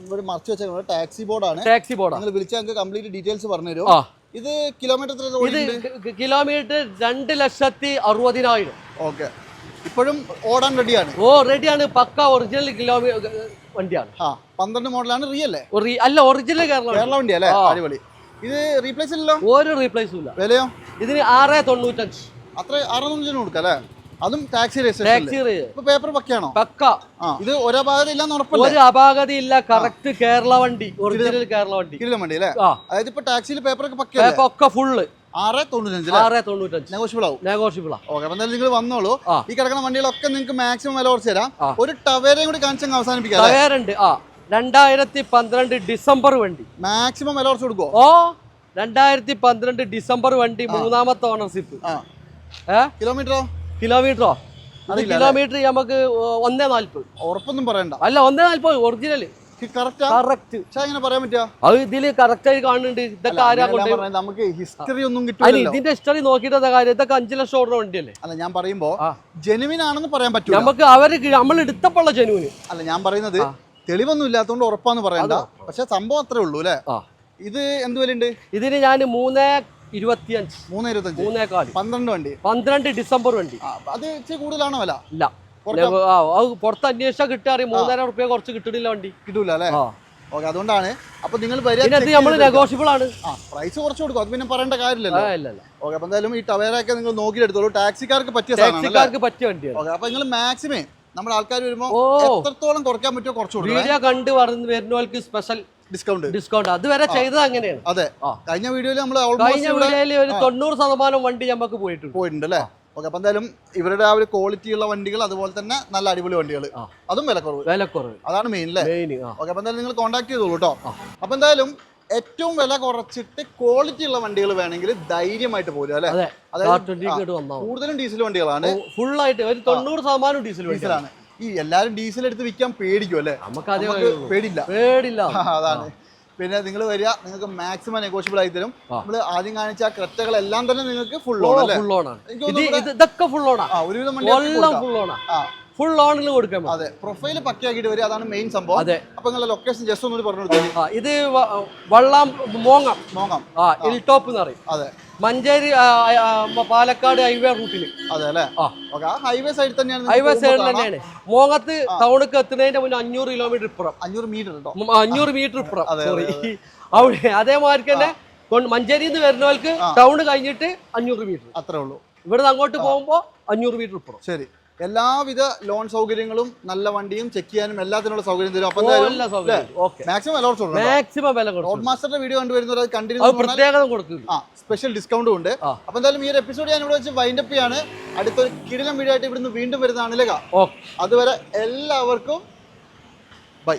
ഇവിടെ മറച്ചു വെച്ചാൽ ടാക്സി ബോർഡാണ്. ടാക്സി ബോർഡാണ് നിങ്ങൾ വിളിച്ചാൽ നിങ്ങൾക്ക് കംപ്ലീറ്റ് ഡീറ്റെയിൽസ് പറഞ്ഞു തരും ഇത് കിലോമീറ്റർ ഇത് കിലോമീറ്റർ രണ്ട് ലക്ഷത്തി അറുപതിനായിരം. ഓക്കെ. ഇപ്പോഴും ഓടാൻ റെഡിയാണ് ഓ റെഡിയാണ് പക്ക ഒറിജിനൽ കിലോമീറ്റർ വണ്ടിയാണ്. ആ പന്ത്രണ്ട് മോഡലാണ് റീ അല്ലേ? അല്ല ഒറിജിനൽ കേരള. കേരള വണ്ടി അല്ലേ? അടിപൊളി. ഇത് റീപ്ലേസ് ഇല്ലല്ലോ? ഒരു റീപ്ലേസും ഇല്ല. വിലയോ? ഇതിന് ആറ് തൊണ്ണൂറ്റഞ്ച്. അത്ര അറുന്നൂറ്റിന് കൊടുക്കാം അല്ലേ? അതും ടാക്സി രജിസ്ട്രേഷൻ പേപ്പർ പക്കയാണോ? പക്ക. ഇത് ഒരു അപാകത ഇല്ല ഒരു ഒരു ഇല്ല കറക്റ്റ് കേരള വണ്ടി ഒറിജിനൽ കേരള വണ്ടി. കേരള വണ്ടി അല്ലേ? അതായത് ഇപ്പൊ ടാക്സിയിൽ പേപ്പറൊക്കെ പക്കയല്ലേ? ഒക്കെ ഫുള്ള് ആറ് തൊണ്ണൂറ്റഞ്ച് അല്ലേ? ആറ് തൊണ്ണൂറ്റഞ്ച്. നെഗോഷ്യബിൾ ആവും. നെഗോഷ്യബിളാ ഓക്കെ അപ്പൊ എന്തായാലും നിങ്ങൾ വന്നോളൂ. ഈ കിടക്കുന്ന വണ്ടികളൊക്കെ നിങ്ങൾക്ക് മാക്സിമം വില കുറച്ച് തരാം. ഒരു ടവേരയും കൂടി കാണിച്ചങ്ങ് അവസാനിപ്പിക്കാം ടയറുണ്ട് ആ. രണ്ടായിരത്തി പന്ത്രണ്ട് ഡിസംബർ വണ്ടി. മാക്സിമം വില കുറച്ച് കൊടുക്കുവോ? ഓ രണ്ടായിരത്തി പന്ത്രണ്ട് ഡിസംബർ വണ്ടി മൂന്നാമത്തെ ഓണർഷിപ്പ് കിലോമീറ്ററോ? കിലോമീറ്ററോ? അത് കിലോമീറ്റർ നമുക്ക് ഒന്നേ നാല്പത് ഉറപ്പൊന്നും പറയണ്ട. അല്ല ഒന്നേ നാല്പത് ഒറിജിനൽ അത് ഇതിൽ കറക്റ്റ് ആയി കാണുന്നുണ്ട്. ഇതൊക്കെ ആരാ നമുക്ക് ഹിസ്റ്ററി ഒന്നും അതിന് ഇതിന്റെ ഹിസ്റ്ററി നോക്കിയിട്ട് കാര്യം? ഇതൊക്കെ അഞ്ചു ലക്ഷം ഓടുന്ന വണ്ടിയല്ലേ? അല്ല ഞാൻ പറയുമ്പോ. ജെനുവിൻ ആണെന്ന് പറയാൻ പറ്റും നമുക്ക് അവർ നമ്മൾ എടുത്തപ്പുള്ള ജനുവിന് അല്ല ഞാൻ പറയുന്നത് തെളിവൊന്നും ഇല്ലാത്തതുകൊണ്ട് ഉറപ്പാന്ന് പറയണ്ട. പക്ഷെ സംഭവം അത്രേ ഉള്ളൂ അല്ലേ? ഇത് എന്ത് വിലയുണ്ട്? ഇതിന് ഞാൻ മൂന്ന് ഇരുപത്തിയഞ്ച്. മൂന്ന് ഇരുപത്തഞ്ച്. മൂന്നേക്കാൽ പന്ത്രണ്ട് വണ്ടി. പന്ത്രണ്ട് ഡിസംബർ വണ്ടി. അത് ഇച്ചിരി കൂടുതലാണോ വില? ഇല്ല. അത് പുറത്ത് അന്വേഷിച്ചാൽ കിട്ടാറി മൂന്നര റുപ്യ കുറച്ച് കിട്ടണില്ല വണ്ടി. കിട്ടൂല അല്ലേ ഓക്കെ അതുകൊണ്ടാണ്. അപ്പൊ നിങ്ങൾ നമ്മൾ നെഗോഷ്യബിൾ ആണ്. പ്രൈസ് കുറച്ച് കൊടുക്കും. അത് പിന്നെ പറയേണ്ട കാര്യമില്ലല്ലോ. ഓക്കെ അപ്പൊ എന്തായാലും ഈ ടവേരൊക്കെ നിങ്ങൾ നോക്കിയെടുത്തോളൂ ടാക്സിക്കാർക്ക് പറ്റിയ ടാക്സിക്കാർക്ക് പറ്റിയ വണ്ടിയാണ്. ഓക്കെ അപ്പൊ നിങ്ങൾ മാക്സിമം നമ്മുടെ ആൾക്കാർ വരുമ്പോ എത്രത്തോളം കുറയ്ക്കാൻ പറ്റുമോ കുറച്ച് കൊടുക്കണം. വീഡിയോ കണ്ട് വരുന്ന വരുന്നവർക്ക് സ്പെഷ്യൽ ഡിസ്കൗണ്ട്. ഡിസ്കൗണ്ട്. അതുവരെ ചെയ്തത് അങ്ങനെയാണ്. അതെ. കഴിഞ്ഞ വീഡിയോയിൽ നമ്മൾ കഴിഞ്ഞ വീഡിയോയിൽ ഒരു തൊണ്ണൂറ് ശതമാനം വണ്ടി നമുക്ക് പോയിട്ടുണ്ട്. പോയിട്ടുണ്ട് അല്ലേ? ഓക്കെ അപ്പൊ എന്തായാലും ഇവരുടെ ആ ഒരു ക്വാളിറ്റി ഉള്ള വണ്ടികൾ അതുപോലെ തന്നെ നല്ല അടിപൊളി വണ്ടികൾ. അതും വിലക്കുറവ്. വിലക്കുറവ്. അതാണ് മെയിൻ അല്ലേ ഓക്കെ അപ്പൊ എന്തായാലും നിങ്ങൾ കോൺടാക്ട് ചെയ്തോളൂ കേട്ടോ അപ്പൊ എന്തായാലും ഏറ്റവും വില കുറച്ചിട്ട് ക്വാളിറ്റി ഉള്ള വണ്ടികൾ വേണമെങ്കിൽ ധൈര്യമായിട്ട് പോരും അല്ലേ? അതെ. അതായത് കൂടുതലും ഡീസൽ വണ്ടികളാണ്. ഫുൾ ആയിട്ട് ഒരു തൊണ്ണൂറ് ശതമാനം ഡീസൽ വണ്ടികളാണ്. ഡീസലാണ് ഈ എല്ലാരും ഡീസൽ എടുത്ത് വിൽക്കാൻ പേടിക്കും അല്ലേ? നമുക്ക് അതേ പേടില്ല പേടില്ല അതാണ്. പിന്നെ നിങ്ങൾ വരിക നിങ്ങൾക്ക് മാക്സിമം നെഗോഷ്യബിൾ ആയി തരും. നമ്മൾ ആദ്യം കാണിച്ച ആ ക്രെറ്റകളെല്ലാം തന്നെ നിങ്ങൾക്ക് ഫുൾ ഓൺ ഫുൾ ഇത് ഇതൊക്കെ ഫുൾ ഓണാ ഒരുവിധം ഫുൾ ഓണാ ആ. ഫുൾ ഓണിൽ കൊടുക്കാൻ അതെ പ്രൊഫൈൽ പക്കയാക്കിയിട്ട് വരിക അതാണ് മെയിൻ സംഭവം. അതെ. അപ്പൊ നിങ്ങളുടെ ലൊക്കേഷൻ ജസ്റ്റ് ഒന്ന് പറഞ്ഞു ഇത് വള്ളം മോങ്ങം. മോങ്ങം. ആ ഹിൽ ടോപ്പ് എന്ന് പറയും. അതെ. മഞ്ചേരി പാലക്കാട് ഹൈവേ റൂട്ടിൽ അതെ അല്ലേ? ആ. ഹൈവേ സൈഡിൽ തന്നെയാണ് ഹൈവേ സൈഡിൽ. തന്നെയാണ്. മോങ്ങത്ത് ടൗണിക്ക് എത്തുന്നതിന്റെ മുന്നേ അഞ്ഞൂറ് കിലോമീറ്റർ ഇപ്പുറം. അഞ്ഞൂറ് മീറ്റർ അഞ്ഞൂറ് മീറ്റർ ഇപ്പുറം. സോറി അവിടെ അതേമാതിരി തന്നെ കൊണ്ട് മഞ്ചേരിയിൽ നിന്ന് വരുന്നവർക്ക് ടൗൺ കഴിഞ്ഞിട്ട് അഞ്ഞൂറ് മീറ്റർ അത്രേ ഉള്ളൂ. ഇവിടുന്ന് അങ്ങോട്ട് പോകുമ്പോൾ അഞ്ഞൂറ് മീറ്റർ ഇപ്പുറം. ശരി. എല്ലാവിധ ലോൺ സൗകര്യങ്ങളും നല്ല വണ്ടിയും ചെക്ക് ചെയ്യാനും എല്ലാത്തിനുള്ള സൗകര്യം തരും. അപ്പൊ മാക്സിമം മാക്സിമം റോഡ് മാസ്റ്ററുടെ വീഡിയോ കണ്ടുവരുന്നത് അത് ആ സ്പെഷ്യൽ ഡിസ്കൗണ്ടും ഉണ്ട്. അപ്പൊ എന്തായാലും ഈ ഒരു എപ്പിസോഡ് ഞാൻ ഇവിടെ വെച്ച് വൈൻഡ് അപ്പ് ചെയ്യാണ്. അടുത്തൊരു കിടിലം വീഡിയോ ആയിട്ട് ഇവിടുന്ന് വീണ്ടും വരുന്നതാണ് അതുവരെ എല്ലാവർക്കും ബൈ